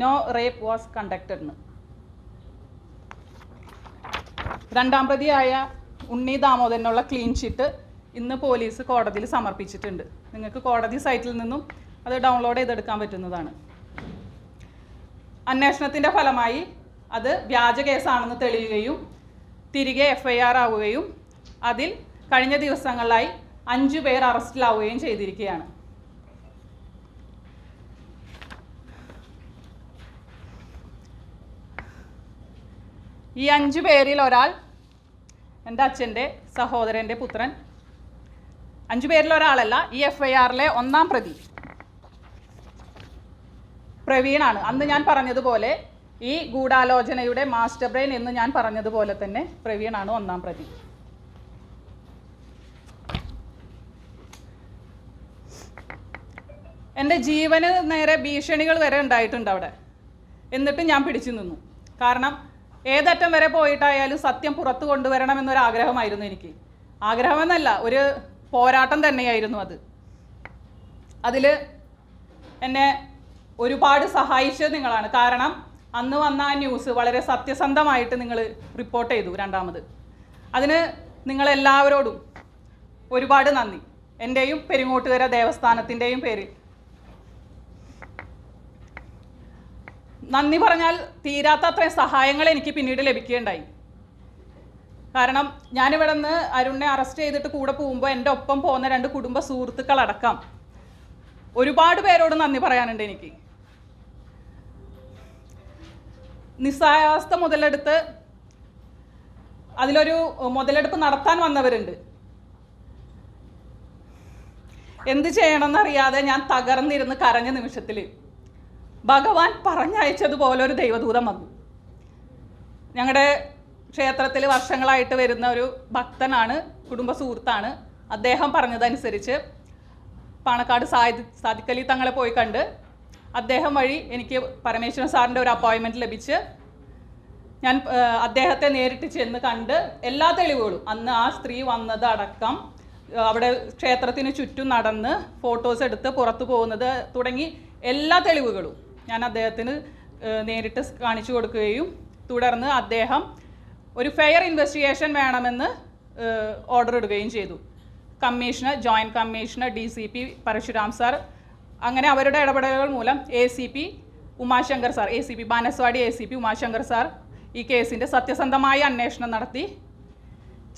No rape was conducted എന്ന് രണ്ടാം പ്രതിയായ ഉണ്ണി ദാമോദരനുള്ള ക്ലീൻ ഷീറ്റ് ഇന്ന് പോലീസ് കോടതിയിൽ സമർപ്പിച്ചിട്ടുണ്ട്. നിങ്ങൾക്ക് കോടതി സൈറ്റിൽ നിന്നും അത് ഡൗൺലോഡ് ചെയ്തെടുക്കാൻ പറ്റുന്നതാണ്. അന്വേഷണത്തിന്റെ ഫലമായി അത് വ്യാജ കേസാണെന്ന് തെളിയുകയും തിരികെ എഫ് ഐ ആർ ആവുകയും അതിൽ കഴിഞ്ഞ ദിവസങ്ങളിലായി അഞ്ചു പേർ അറസ്റ്റിലാവുകയും ചെയ്തിരിക്കുകയാണ്. ഈ അഞ്ചു പേരിൽ ഒരാൾ എന്റെ അച്ഛന്റെ സഹോദരന്റെ പുത്രൻ. അഞ്ചു പേരിൽ ഒരാളല്ല ഈ എഫ് ഐ ആറിലെ ഒന്നാം പ്രതി. പ്രവീണാണ്. അന്ന് ഞാൻ പറഞ്ഞതുപോലെ ഈ ഗൂഢാലോചനയുടെ മാസ്റ്റർ ബ്രെയിൻ എന്ന് ഞാൻ പറഞ്ഞതുപോലെ തന്നെ പ്രവീണാണ് ഒന്നാം പ്രതി. എന്റെ ജീവന് നേരെ ഭീഷണികൾ വരെ ഉണ്ടായിട്ടുണ്ട് അവിടെ. എന്നിട്ട് ഞാൻ പിടിച്ചു നിന്നു. കാരണം ഏതറ്റം വരെ പോയിട്ടായാലും സത്യം പുറത്തു കൊണ്ടുവരണമെന്നൊരു ആഗ്രഹമായിരുന്നു എനിക്ക്. ആഗ്രഹമെന്നല്ല ഒരു പോരാട്ടം തന്നെയായിരുന്നു അത്. അതിൽ എന്നെ ഒരുപാട് സഹായിച്ചത് നിങ്ങളാണ്. കാരണം അന്ന് വന്ന ആ ന്യൂസ് വളരെ സത്യസന്ധമായിട്ട് നിങ്ങൾ റിപ്പോർട്ട് ചെയ്തു രണ്ടാമത്. അതിന് നിങ്ങളെല്ലാവരോടും ഒരുപാട് നന്ദി. എന്റെയും പെരിങ്ങോട്ടുകര ദേവസ്ഥാനത്തിന്റെയും പേരിൽ. നന്ദി പറഞ്ഞാൽ തീരാത്ത അത്രയും സഹായങ്ങൾ എനിക്ക് പിന്നീട് ലഭിക്കുകയുണ്ടായി. കാരണം ഞാനിവിടെ നിന്ന് അരുണിനെ അറസ്റ്റ് ചെയ്തിട്ട് കൂടെ പോകുമ്പോൾ എന്റെ ഒപ്പം പോകുന്ന രണ്ട് കുടുംബ സുഹൃത്തുക്കളടക്കം ഒരുപാട് പേരോട് നന്ദി പറയാനുണ്ട് എനിക്ക്. നിസ്സഹായാവസ്ഥ മുതലെടുത്ത് അതിലൊരു മുതലെടുപ്പ് നടത്താൻ വന്നവരുണ്ട്. എന്ത് ചെയ്യണമെന്നറിയാതെ ഞാൻ തകർന്നിരുന്ന് കരഞ്ഞ നിമിഷത്തിൽ ഭഗവാൻ പറഞ്ഞയച്ചതുപോലെ ഒരു ദൈവദൂതം വന്നു. ഞങ്ങളുടെ ക്ഷേത്രത്തിൽ വർഷങ്ങളായിട്ട് വരുന്ന ഒരു ഭക്തനാണ് കുടുംബ സുഹൃത്താണ്. അദ്ദേഹം പറഞ്ഞതനുസരിച്ച് പാണക്കാട് സാദി സാദിക്കലി തങ്ങളെ പോയി കണ്ട് അദ്ദേഹം വഴി എനിക്ക് പരമേശ്വരൻ സാറിന്റെ ഒരു അപ്പോയിൻമെന്റ് ലഭിച്ച് ഞാൻ അദ്ദേഹത്തെ നേരിട്ട് ചെന്ന് കണ്ട് എല്ലാ തെളിവുകളും അന്ന് ആ സ്ത്രീ വന്നത് അടക്കം അവിടെ ക്ഷേത്രത്തിന് ചുറ്റും നടന്ന് ഫോട്ടോസ് എടുത്ത് പുറത്തു പോകുന്നത് തുടങ്ങി എല്ലാ തെളിവുകളും ഞാൻ അദ്ദേഹത്തിന് നേരിട്ട് കാണിച്ചു കൊടുക്കുകയും തുടർന്ന് അദ്ദേഹം ഒരു ഫെയർ ഇൻവെസ്റ്റിഗേഷൻ വേണമെന്ന് ഓർഡർ ഇടുകയും ചെയ്തു. Commissioner joint commissioner D C P Parashuram sir അങ്ങനെ അവരുടെ ഇടപെടലുകൾ മൂലം A C P Umashankar sir A C P Banaswadi A C P Umashankar sir ഈ കേസിന്റെ സത്യസന്ധമായ അന്വേഷണം നടത്തി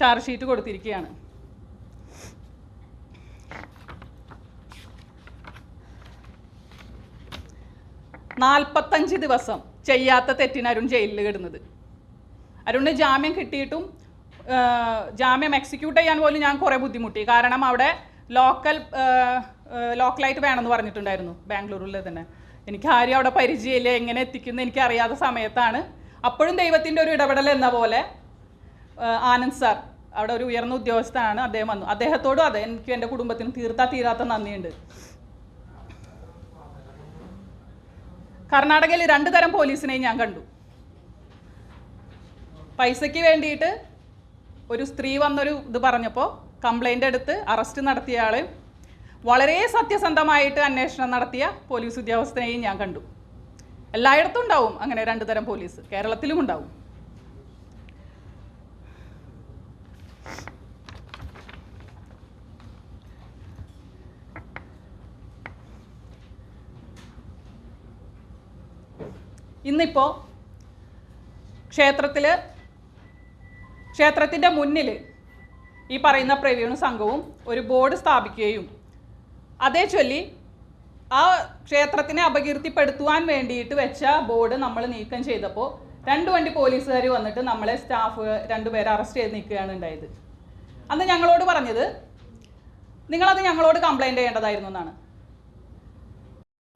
ചാർജ് ഷീറ്റ് കൊടുത്തിരിക്കുകയാണ്. നാൽപ്പത്തഞ്ച് ദിവസം ചെയ്യാത്ത തെറ്റിന് അരുൺ ജയിലിൽ കിടുന്നത്. അരുണിന് ജാമ്യം കിട്ടിയിട്ടും ജാമ്യം എക്സിക്യൂട്ട് ചെയ്യാൻ പോലും ഞാൻ കുറേ ബുദ്ധിമുട്ടി. കാരണം അവിടെ ലോക്കൽ ലോക്കലായിട്ട് വേണമെന്ന് പറഞ്ഞിട്ടുണ്ടായിരുന്നു ബാംഗ്ലൂരിൽ തന്നെ. എനിക്ക് ആരും അവിടെ പരിചയമില്ല എങ്ങനെ എത്തിക്കുന്നു എനിക്ക് അറിയാത്ത സമയത്താണ്. അപ്പോഴും ദൈവത്തിന്റെ ഒരു ഇടപെടൽ എന്ന പോലെ ആനന്ദ് സാർ അവിടെ ഒരു ഉയർന്ന ഉദ്യോഗസ്ഥനാണ് അദ്ദേഹം വന്നു. അദ്ദേഹത്തോടും അതെ എനിക്ക് എന്റെ കുടുംബത്തിന് തീർത്താ തീരാത്ത നന്ദിയുണ്ട്. കർണാടകയിൽ രണ്ട് തരം പോലീസിനെയും ഞാൻ കണ്ടു. പൈസയ്ക്ക് വേണ്ടിയിട്ട് ഒരു സ്ത്രീ വന്നൊരു ഇത് പറഞ്ഞപ്പോൾ കംപ്ലൈന്റ് എടുത്ത് അറസ്റ്റ് നടത്തിയ ആൾ വളരെ സത്യസന്ധമായിട്ട് അന്വേഷണം നടത്തിയ പോലീസ് ഉദ്യോഗസ്ഥനെയും ഞാൻ കണ്ടു. എല്ലായിടത്തും ഉണ്ടാവും അങ്ങനെ രണ്ടു തരം പോലീസ്. കേരളത്തിലും ഉണ്ടാവും. ഇന്നിപ്പോൾ ക്ഷേത്രത്തിൽ ക്ഷേത്രത്തിന്റെ മുന്നിൽ ഈ പറയുന്ന പ്രവീണ സംഘവും ഒരു ബോർഡ് സ്ഥാപിക്കുകയും അതേ ചൊല്ലി ആ ക്ഷേത്രത്തിനെ അപകീർത്തിപ്പെടുത്തുവാൻ വേണ്ടിയിട്ട് വെച്ച ബോർഡ് നമ്മൾ നീക്കം ചെയ്തപ്പോൾ രണ്ട് വണ്ടി പോലീസുകാർ വന്നിട്ട് നമ്മളെ സ്റ്റാഫ് രണ്ടുപേരെ അറസ്റ്റ് ചെയ്ത് നിൽക്കുകയാണ് ഉണ്ടായത്. അന്ന് ഞങ്ങളോട് പറഞ്ഞത് നിങ്ങളത് ഞങ്ങളോട് കംപ്ലൈന്റ് ചെയ്യേണ്ടതായിരുന്നു എന്നാണ്.